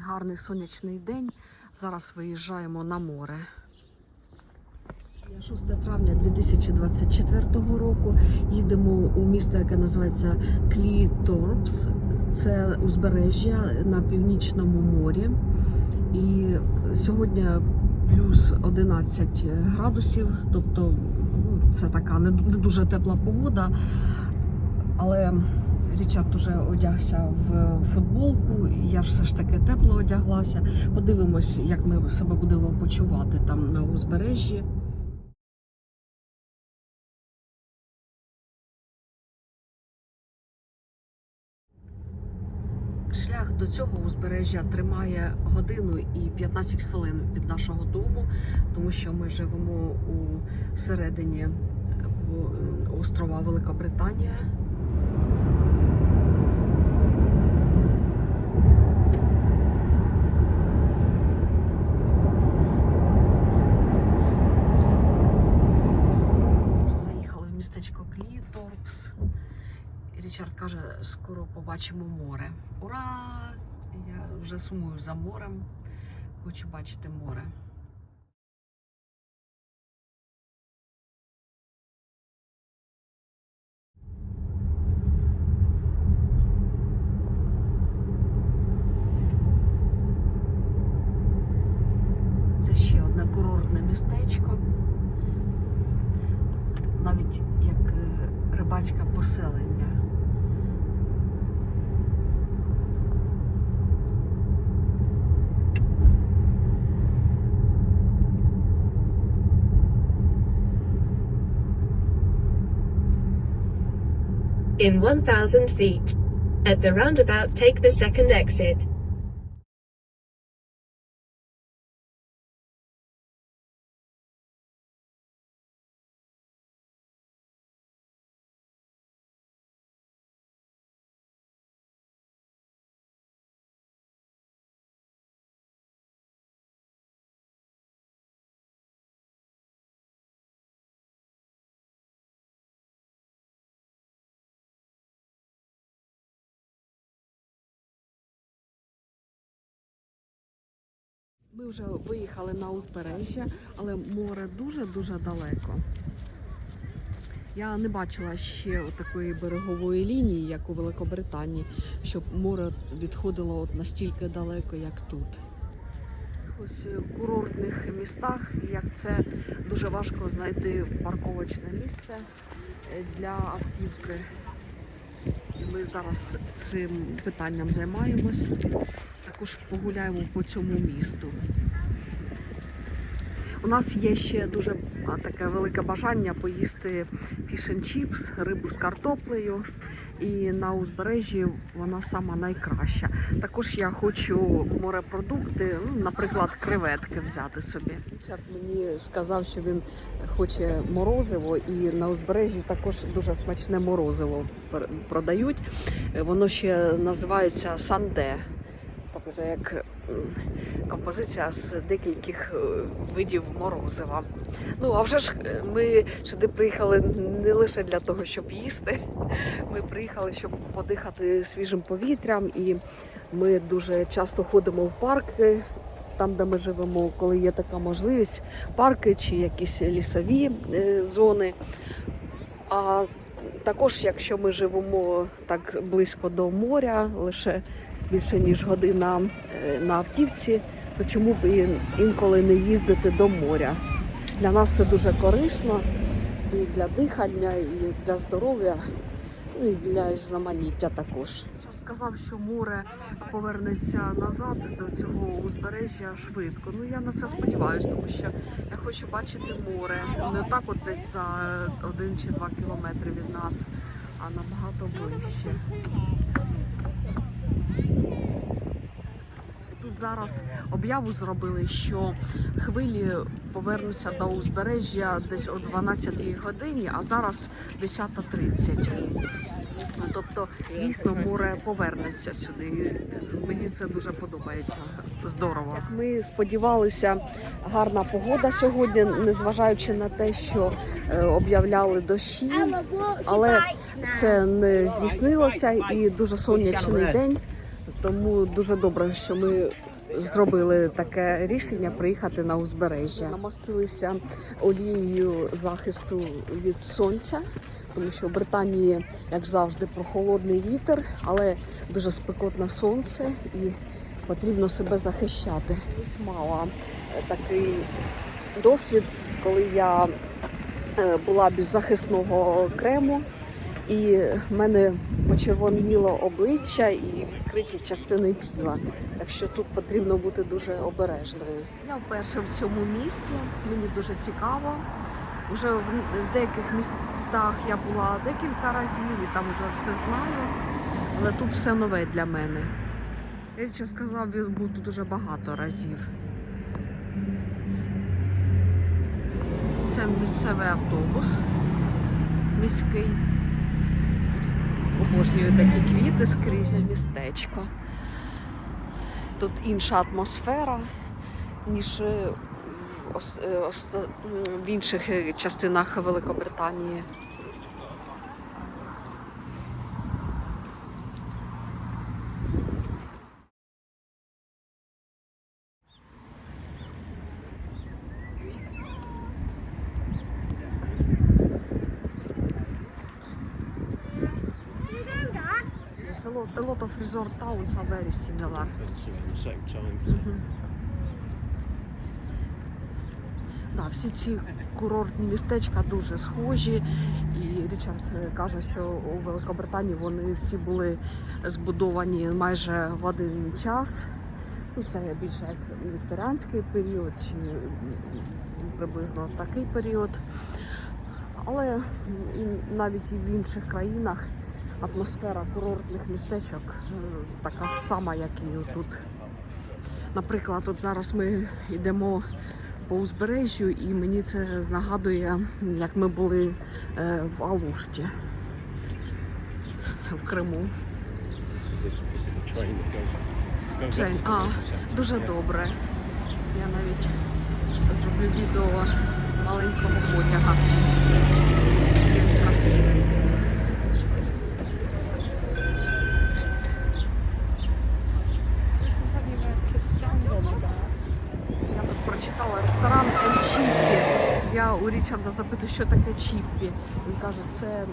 Гарний сонячний день. Зараз виїжджаємо на море. 6 травня 2024 року їдемо у місто, яке називається Кліторпс. Це узбережжя на північному морі. І сьогодні плюс 11 градусів, тобто ну, це така не не дуже тепла погода. Але Річард уже одягся в футболку, я все ж таки тепло одяглася. Подивимось, як ми себе будемо почувати там на узбережжі. Шлях до цього узбережжя тримає годину і 15 хвилин від нашого дому, тому що ми живемо у середині е, острова Великобританія. Заїхали в містечко Кліторпс. І Річард каже, скоро побачимо море. Ура! Я вже сумую за морем. Хочу бачити море. Це ще одне курортне містечко. Навіть як е, рибацьке поселення. In 1000 feet. At the roundabout, take the second exit. Ми вже виїхали на узбережжя, але море дуже-дуже далеко. Я не бачила ще такої берегової лінії, як у Великобританії, щоб море відходило от настільки далеко, як тут. Ось в курортних містах, як це дуже важко знайти парковочне місце е, для автівки. Ми зараз цим питанням займаємось. Також погуляємо по цьому місту. У нас є ще дуже таке велике бажання поїсти фішн чіпс, рибу з картоплею. І на узбережжі вона сама найкраща. Також я хочу морепродукти, ну, наприклад, креветки взяти собі. Річард мені сказав, що він хоче морозиво, і на узбережжі також дуже смачне морозиво продають. Е, Воно ще називається санде. Тобто це як композиція з декількох е, видів морозива. Ну, а вже ж е, ми сюди приїхали не лише для того, щоб їсти. Ми приїхали, щоб подихати свіжим повітрям, і ми дуже часто ходимо в парки. Там, де ми живемо, коли є така можливість, парки чи якісь лісові е, зони. А також, якщо ми живемо так близько до моря, лише більше ніж година е, на автівці, то чому б інколи не їздити до моря? Для нас це дуже корисно і для дихання, і для здоров'я, ну і для знаманіття також. Сказав, що море повернеться назад до цього узбережжя швидко. Ну я на це сподіваюся, тому що я хочу бачити море не так, от десь за один чи два кілометри від нас, а набагато ближче. Тут зараз об'яву зробили, що хвилі повернуться до узбережжя десь о 12 годині, а зараз 10.30. Ну, Тобто дійсно море повернеться сюди. Мені це дуже подобається. Здорово. Ми сподівалися, гарна погода сьогодні, незважаючи на те, що е, об'являли дощі, але це не здійснилося і дуже сонячний день. Тому дуже добре, що ми зробили таке рішення приїхати на узбережжя. Намастилися олією захисту від сонця, тому що в Британії, як завжди, прохолодний вітер, але дуже спекотне сонце і потрібно себе захищати. Мала е, такий досвід, коли я е, була без захисного крему, і в мене почервоніло обличчя і відкриті частини тіла. Так що тут потрібно бути дуже обережною. Я вперше в цьому місті, мені дуже цікаво. Уже в в деяких містах я була декілька разів і там вже все знаю, але тут все нове для мене. Я ще сказав, він був тут дуже багато разів. Це місцевий автобус міський. Обожнюю такі квіти скрізь. Містечко. Тут інша атмосфера, ніж е, е, в інших е, частинах Великобританії. Yes, a lot, a lot of resort towns are very similar. the same time. Да, всі ці курортні містечка дуже схожі. І Річард е, каже, що у Великобританії вони всі були збудовані майже в один час. Ну, це більше як вікторіанський період, чи приблизно такий період. Але навіть і в інших країнах атмосфера курортних містечок е, така сама, як і тут. Наприклад, от зараз ми йдемо по узбережжю, і мені це нагадує, як ми були е, в Алушті в Криму. The а. Дуже добре. Я навіть зроблю відео маленького потяга. Він красивий. Я тут прочитала ресторан Чіппі. Я у Річарда запитую, що таке Чіппі. Він каже, це е,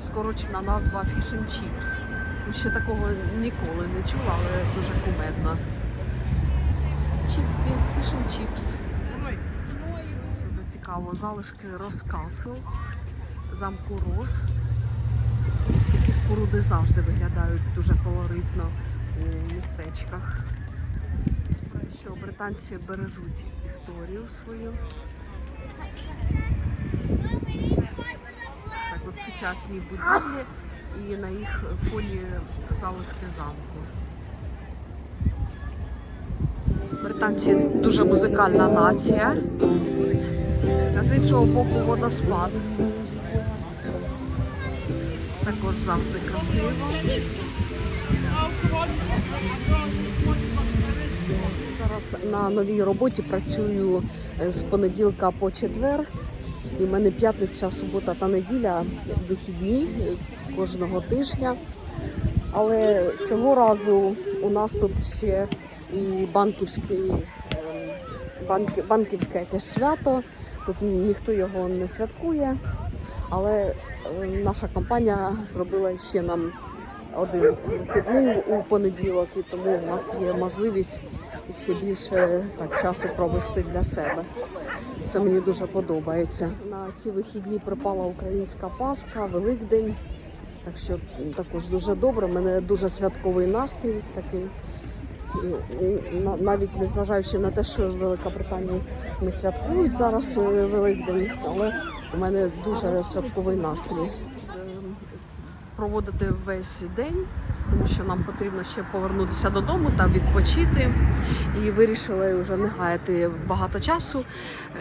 скорочена назва Fish and Chips. Ну, Ще такого ніколи не чула, але дуже кумедно. Чіппі, Fish and Chips. Дуже цікаво. Залишки Роскасл, замку Рос. Такі споруди завжди виглядають дуже колоритно у містечках що британці бережуть історію свою. Так от сучасні будівлі і на їх фоні залишки замку. Британці дуже музикальна нація. А з іншого боку водоспад. Також завжди красиво. Зараз на новій роботі працюю е, з понеділка по четвер. І в мене п'ятниця, субота та неділя вихідні е, кожного тижня. Але цього разу у нас тут ще і банківський, е, банки, банківське якесь свято. Тут ніхто його не святкує. Але наша компанія зробила ще нам один вихідний у понеділок, і тому у нас є можливість ще більше так часу провести для себе. Це мені дуже подобається. На ці вихідні припала українська Пасха, Великдень. Так що також дуже добре. У мене дуже святковий настрій такий. І, і навіть незважаючи на те, що в Великобританії не святкують зараз е, Великдень, але у мене дуже святковий настрій. Проводити весь день, тому що нам потрібно ще повернутися додому та відпочити. І вирішили вже не гаяти багато часу.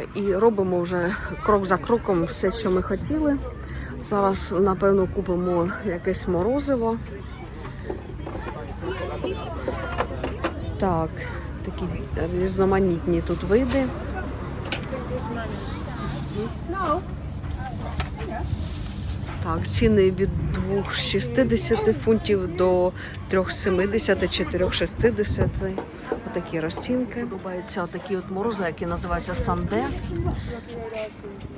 е, І робимо вже крок за кроком все, що ми хотіли. Зараз, напевно, купимо якесь морозиво. Так, такі різноманітні тут види. Так, ціни від 2,60 фунтів до 3,70 чи 4,60. Отакі розцінки. Подобаються отакі от морози, які називаються санде.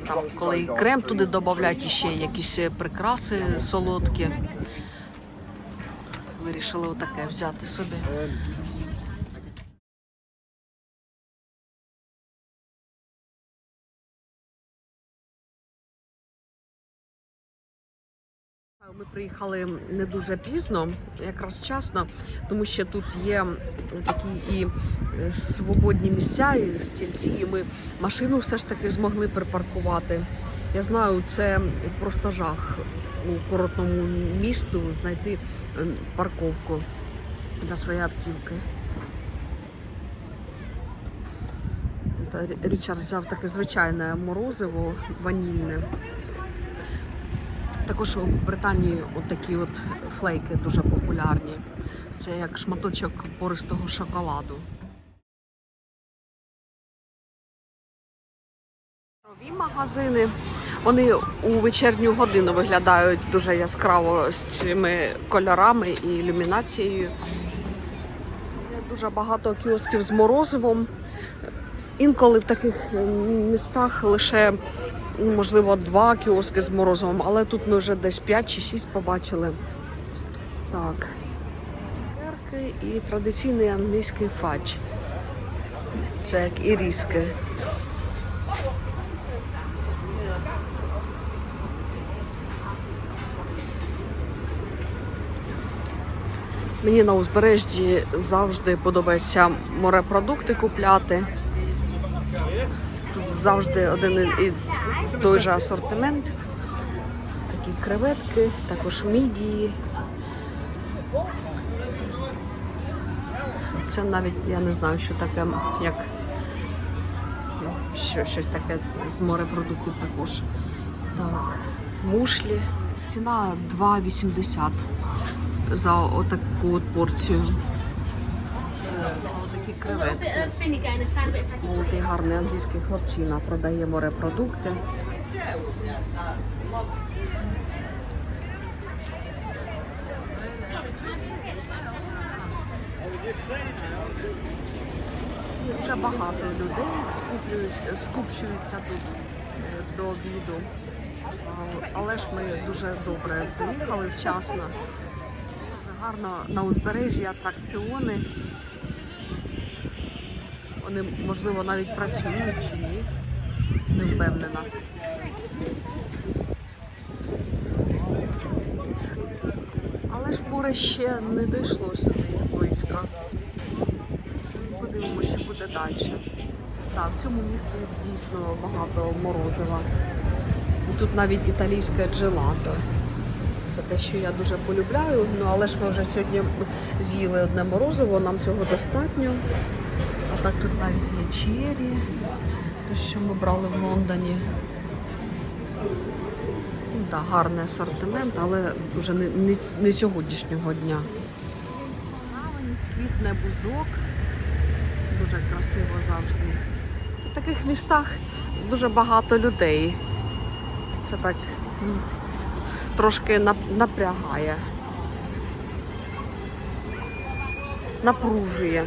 Там, коли і крем туди додають, ще якісь прикраси солодкі. Вирішили отаке взяти собі. Ми приїхали не дуже пізно, якраз вчасно, тому що тут є такі і е, свободні місця, і стільці, і ми машину все ж таки змогли припаркувати. Я знаю, це просто жах у коротному місту знайти е, парковку для своєї автівки. Річард взяв таке звичайне морозиво ванільне. Також у Британії от такі от флейки дуже популярні. Це як шматочок пористого шоколаду. Нові магазини. Вони у вечірню годину виглядають дуже яскраво з цими кольорами і ілюмінацією. Дуже багато кіосків з морозивом. Інколи в таких містах лише можливо два кіоски з морозивом, але тут ми вже десь 5 чи 6 побачили. Так. Цукерки і традиційний англійський фадж. Це як іріски. Мені на узбережжі завжди подобається морепродукти купляти. Завжди один і той же асортимент. Такі креветки, також мідії. Це навіть я не знаю, що таке, як ну, що, щось таке з морепродуктів також. Так, мушлі. Ціна 2,80 за отаку от порцію. Креветки. pepper. Молодий гарний англійський хлопчина продає морепродукти. Дуже багато людей скупчуються тут е, до обіду. Але ж ми дуже добре приїхали вчасно. Дуже гарно на узбережжі атракціони. Вони, можливо, навіть працюють чи ні. Не впевнена. Але ж море ще не дійшло сюди близько. Подивимося, що буде далі. Так, в цьому місті дійсно багато морозива. І тут навіть італійське джелато. Це те, що я дуже полюбляю. Ну але ж ми вже сьогодні з'їли одне морозиво, нам цього достатньо. Так тут навіть є чері, те, що ми брали в Лондоні. Ну, да, гарний асортимент, але вже не, не, не сьогоднішнього дня. Квітне бузок. Дуже красиво завжди. В таких містах дуже багато людей. Це так трошки напрягає. Напружує.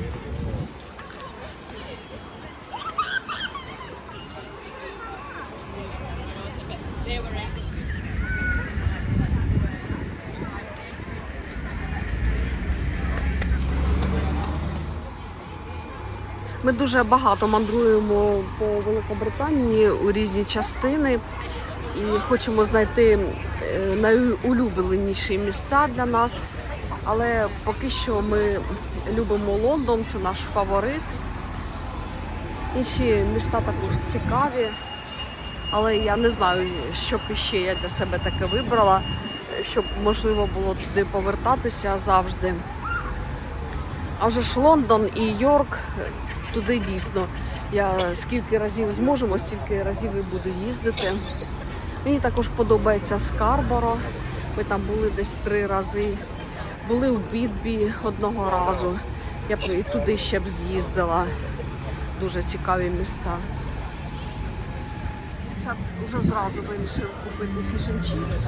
Ми дуже багато мандруємо по Великобританії у різні частини і хочемо знайти е, найулюбленіші міста для нас. Але поки що ми любимо Лондон, це наш фаворит. Інші міста також цікаві, але я не знаю, що б іще я для себе таке вибрала, щоб можливо було туди повертатися завжди. А вже ж Лондон і Йорк, туди дійсно. Я скільки разів зможемо, стільки разів і буду їздити. Мені також подобається Скарборо. Ми там були десь три рази. Були в Бідбі одного разу. Я б і туди ще б з'їздила. Дуже цікаві міста. Саша вже зразу вирішив купити фішн чіпс.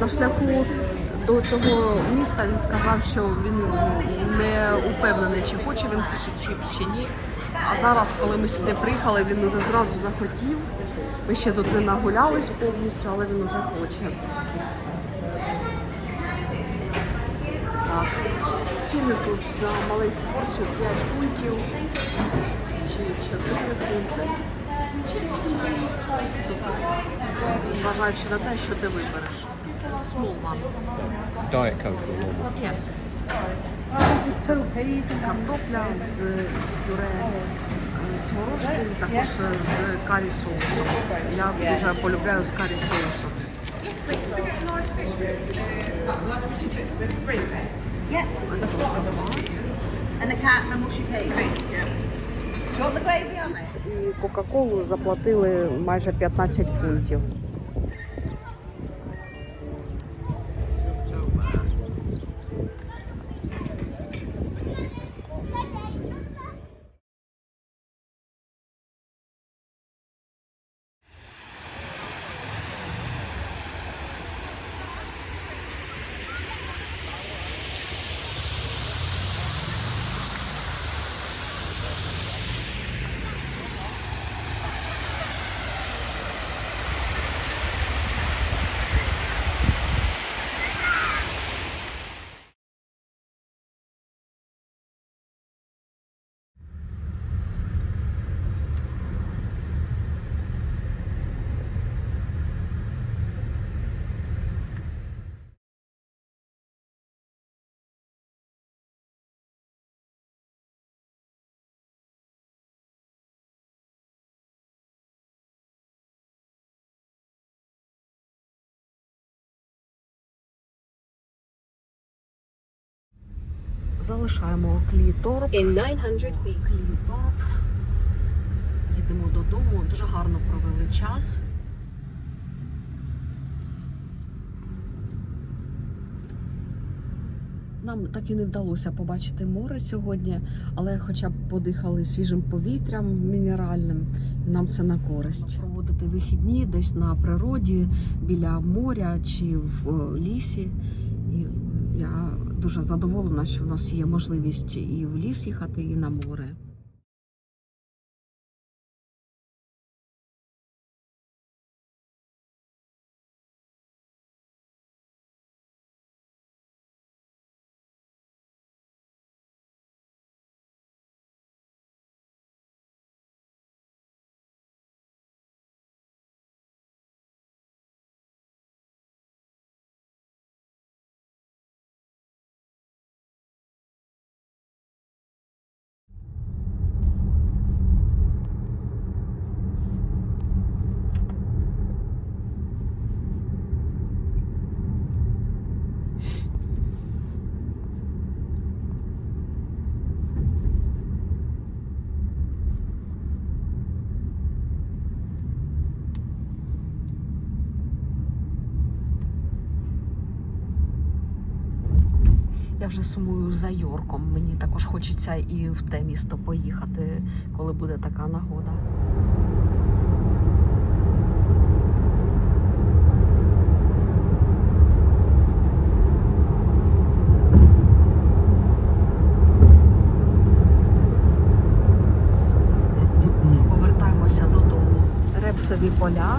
На шляху до цього міста він сказав, що він не упевнений, чи хоче він чіпс, чи ні. А зараз, коли ми сюди приїхали, він уже зразу захотів. Ми ще тут не нагулялись повністю, але він уже хоче. Так. Ціни тут за маленьку порцію 5 фунтів чи 4 фунти. Тобто, зважаючи на те, що ти вибереш. Small one. Diet Coke or normal? Yes. Картопля з пюре е, з горошком, також з карі соусом. Я дуже полюбляю з карі соусом. Yeah, and cat and mushy pea. І Кока-Колу заплатили майже 15 фунтів. Залишаємо кліторп. In 900 feet. Кліторп. Їдемо додому. Дуже гарно провели час. Нам так і не вдалося побачити море сьогодні, але хоча б подихали свіжим повітрям мінеральним, нам це на користь. Проводити вихідні десь на природі, біля моря чи в е, лісі. І я дуже задоволена, що в нас є можливість і в ліс їхати, і на море. Вже сумую за Йорком. Мені також хочеться і в те місто поїхати, коли буде така нагода. Повертаємося додому. Репсові поля.